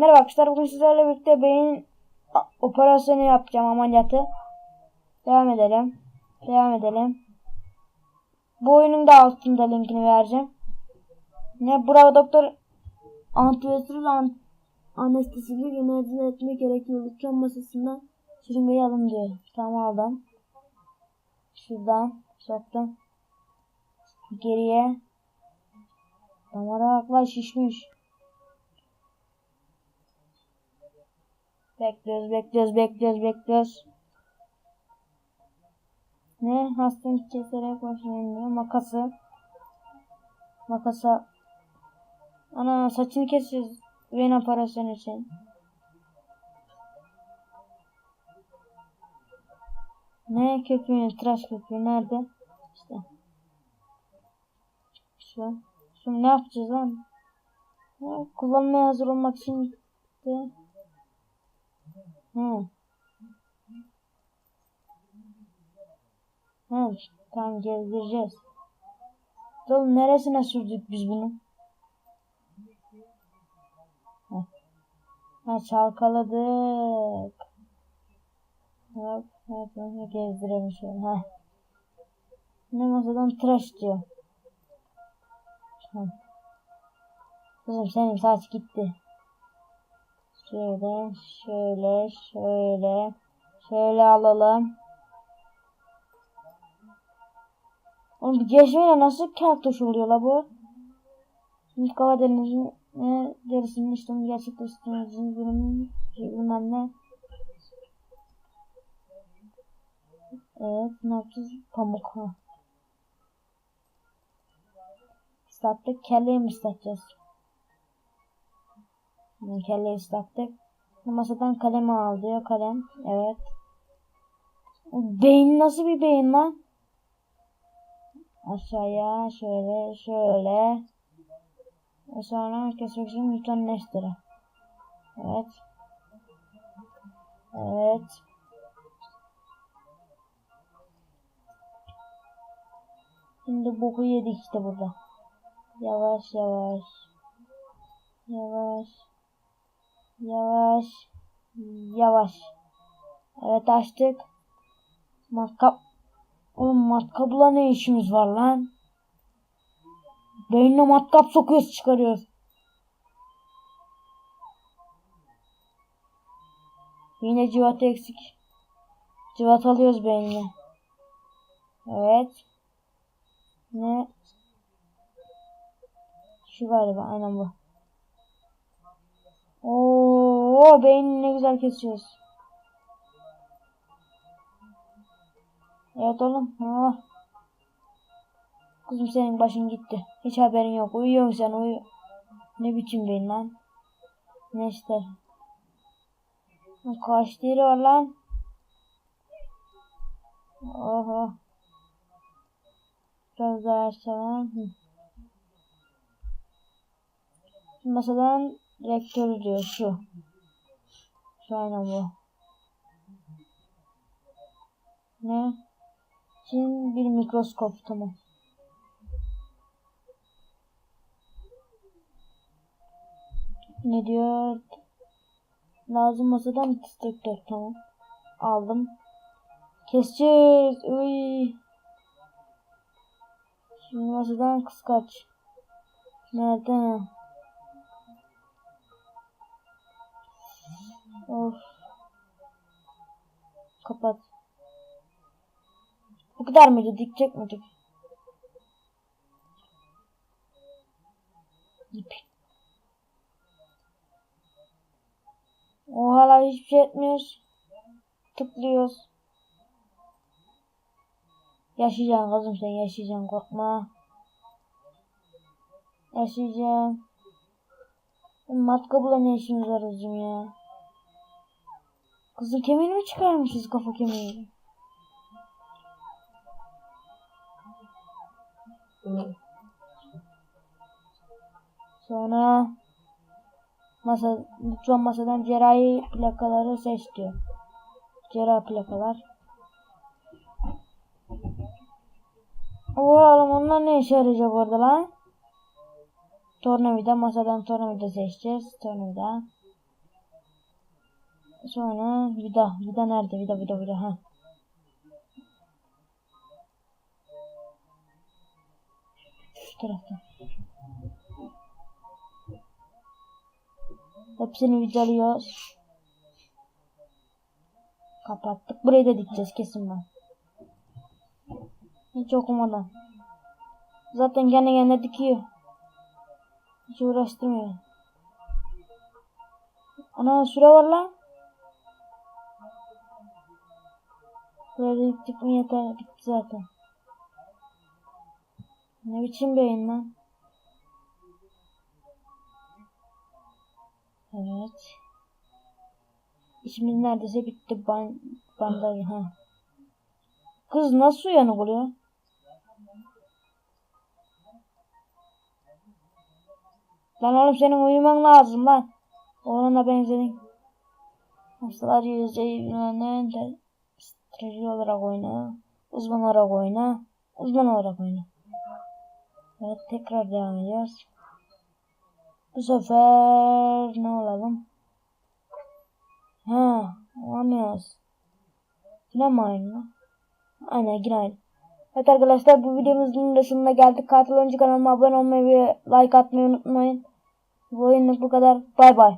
Merhaba arkadaşlar bugün sizlerle birlikte beyin operasyonu yapacağım ameliyatı. Devam edelim. Devam edelim. Bu oyunun da altında linkini vereceğim. Ne bravo doktor antivirüsü an anestesilik enerji etme gerekiyor. Lütfen masasından şırıngayı alın diyor. Tamam aldım. Şuradan soktum. Geriye. Damara akla şişmiş. Bekliyoruz, bekliyoruz, bekliyoruz, bekliyoruz. Ne? Hastanın keserek başlayın diyor. Makası. Makasa. Ana saçını kesiyoruz. Vein operasyonu için. Ne köpüğü? Tıraş köpüğü nerede? İşte. Şu. Şimdi ne yapacağız lan? Kullanmaya hazır olmak için de. Hı. Hı, tamam gezdireceğiz. Oğlum neresine sürdük biz bunu? Heh. Ha çalkaladık. Hop hop hop gezdirelim şöyle. Ne masadan tıraş diyor. Tamam. Kızım senin saç gitti. Şöyle, şöyle, şöyle, şöyle alalım. Oğlum bir geçmeyle nasıl keltoş oluyor la bu? Şimdi Karadeniz'in ne derisinin işlemi gerçekleştirdiğiniz bölümün bilmem ne. Evet ne yapacağız? Pamuk ha. Islattık kelleyi mi ıslatacağız? Kelleyi ıslattık. Masadan kalemi al diyor kalem. Evet. Beyin nasıl bir beyin lan? Aşağıya şöyle şöyle. Ve sonra kesmek için Newton Nestor'a. Evet. Evet. Şimdi boku yedik işte burada. Yavaş yavaş. Yavaş. Yavaş. Yavaş. Evet açtık. Matkap. Oğlum matkapla ne işimiz var lan? Beynine matkap sokuyoruz çıkarıyoruz. Yine civat eksik. Civat alıyoruz beynine. Evet. Ne? Şu galiba aynen bu. Oo, beynini ne güzel kesiyoruz. Evet oğlum. Ha. Kızım senin başın gitti. Hiç haberin yok. Uyuyorsun sen uyu. Ne biçim beyin lan. Ne işte. Kaç deri var lan. Oho. Biraz daha. Şu masadan rektörü diyor şu. Aynen bu. Ne? için bir mikroskop tamam. Ne diyor? Lazım masadan detektör tamam. Aldım. Keseceğiz. Uy. Şimdi masadan kıskaç. Nerede? Of. Kapat. Bu kadar mıydı? Dikecek miydik? İp. O hala hiçbir şey etmiyoruz. Tıklıyoruz. Yaşayacaksın kızım sen yaşayacaksın korkma. Yaşayacaksın. Matkapla ne işimiz var kızım ya? Kızın kemiğini mi çıkarmışız kafa kemiğini? Sonra masa, lütfen masadan cerrahi plakaları seç diyor. Cerrahi plakalar. Oğlum onlar ne işe yarayacak orada lan? Tornavida masadan tornavida seçeceğiz. Tornavida. Sonra vida. Vida nerede? Vida vida vida. Ha. Şu tarafta. Hepsini vidalıyoruz. Kapattık. Burayı da dikeceğiz kesin ben. Hiç okumadan. Zaten kendi kendine dikiyor. Hiç uğraştırmıyor. Ana süre var lan. Böyle diktik mi yeter. Bitti zaten. Ne biçim beyin lan. Evet. İşimiz neredeyse bitti. Ban bandaj ha. Kız nasıl uyanık oluyor? Lan oğlum senin uyuman lazım lan. Oğluna benzedin. Hastalar yüzeyinden de strateji olarak oyna. Uzman olarak oyna. Uzman olarak oyna. Evet tekrar devam ediyoruz. Bu sefer ne olalım? Ha, olamıyoruz. Yine mi aynı? Aynen yine aynı. Evet arkadaşlar bu videomuzun da sonuna geldik. Katil oyuncu kanalıma abone olmayı ve like atmayı unutmayın. Bu oyunluk bu kadar. Bay bay.